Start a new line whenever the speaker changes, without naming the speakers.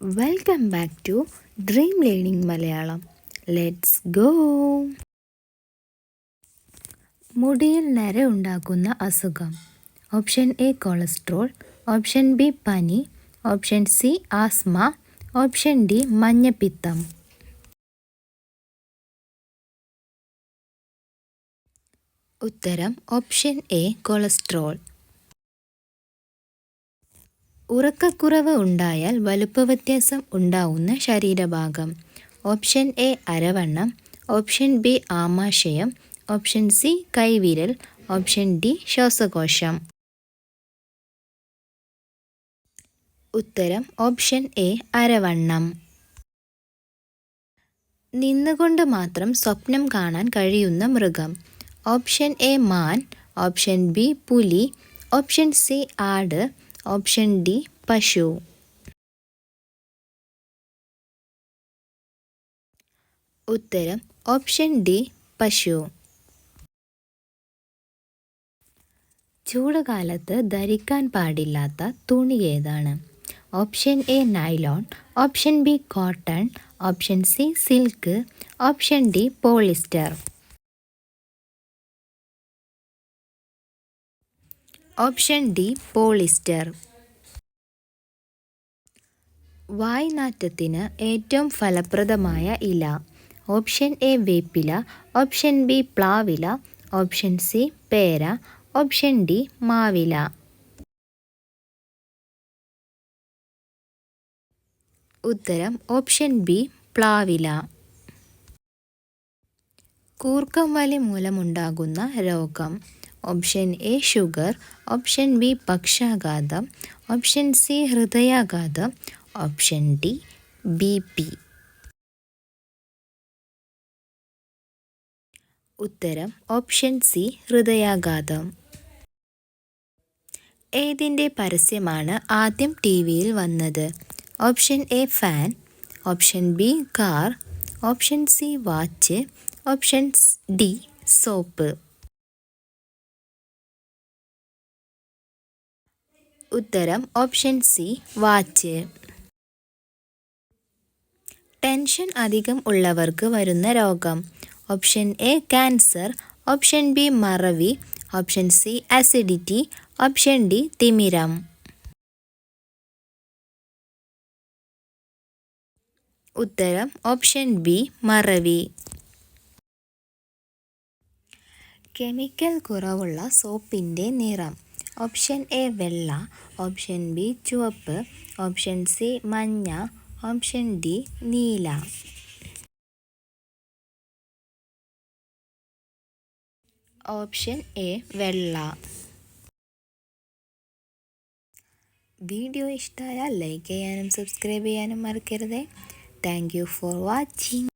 Welcome back to Dream Learning Malayalam let's go മുടിയിൽ നര ഉണ്ടാക്കുന്ന അസുഖം. Option A cholesterol option B പനി. Option C asthma option D മഞ്ഞപ്പിത്തം. ഉത്തരം ഓപ്ഷൻ എ കൊളസ്ട്രോൾ ഉറക്കക്കുറവ് ഉണ്ടായാൽ വലുപ്പവ്യത്യാസം ഉണ്ടാവുന്ന ശരീരഭാഗം. ഓപ്ഷൻ എ അരവണ്ണം ഓപ്ഷൻ ബി ആമാശയം ഓപ്ഷൻ സി കൈവിരൽ ഓപ്ഷൻ ഡി ശ്വാസകോശം. ഉത്തരം ഓപ്ഷൻ എ അരവണ്ണം. നിന്നുകൊണ്ട് മാത്രം സ്വപ്നം കാണാൻ കഴിയുന്ന മൃഗം. ഓപ്ഷൻ എ മാൻ ഓപ്ഷൻ ബി പുലി ഓപ്ഷൻ സി ആട് ഓപ്ഷൻ ഡി പശു. ഉത്തരം ഓപ്ഷൻ ഡി പശു. ചൂടുകാലത്ത് ധരിക്കാൻ പാടില്ലാത്ത തുണി ഏതാണ്? Option A nylon. Option B cotton. Option C silk. Option D polyester. Option D polyester. വായ്നാറ്റത്തിന് ഏറ്റവും ഫലപ്രദമായ ഇല. ഓപ്ഷൻ എ വേപ്പില. ഓപ്ഷൻ ബി പ്ലാവില. ഓപ്ഷൻ സി പേര. ഓപ്ഷൻ ഡി മാവില. ഉത്തരം ഓപ്ഷൻ ബി പ്ലാവില. കൂർക്കം വലി മൂലമുണ്ടാകുന്ന രോഗം. Option A sugar. Option B പക്ഷാഘാതം. ഓപ്ഷൻ സി ഹൃദയാഘാതം. Option D B P. ഉത്തരം ഓപ്ഷൻ സി ഹൃദയാഘാതം. ഏതിന്റെ പരസ്യമാണ് ആദ്യം ടി വിയിൽ വന്നത്? Option A fan. Option B car. Option C watch. Option D soap ഉത്തരം ഓപ്ഷൻ സി വാച്ച് ടെൻഷൻ അധികം ഉള്ളവർക്ക് വരുന്ന രോഗം. Option A cancer option B മറവി. Option C acidity option D തിമിരം. ഉത്തരം ഓപ്ഷൻ ബി മറവി. കെമിക്കൽ കുറവുള്ള സോപ്പിന്റെ നിറം. ഓപ്ഷൻ എ വെള്ള ഓപ്ഷൻ ബി ചുവപ്പ് ഓപ്ഷൻ സി മഞ്ഞ ഓപ്ഷൻ ഡി നീല. ഓപ്ഷൻ എ വെള്ള. വീഡിയോ ഇഷ്ടമായാൽ ലൈക്ക് ചെയ്യാനും സബ്സ്ക്രൈബ് ചെയ്യാനും മറക്കരുത്. Thank you for watching.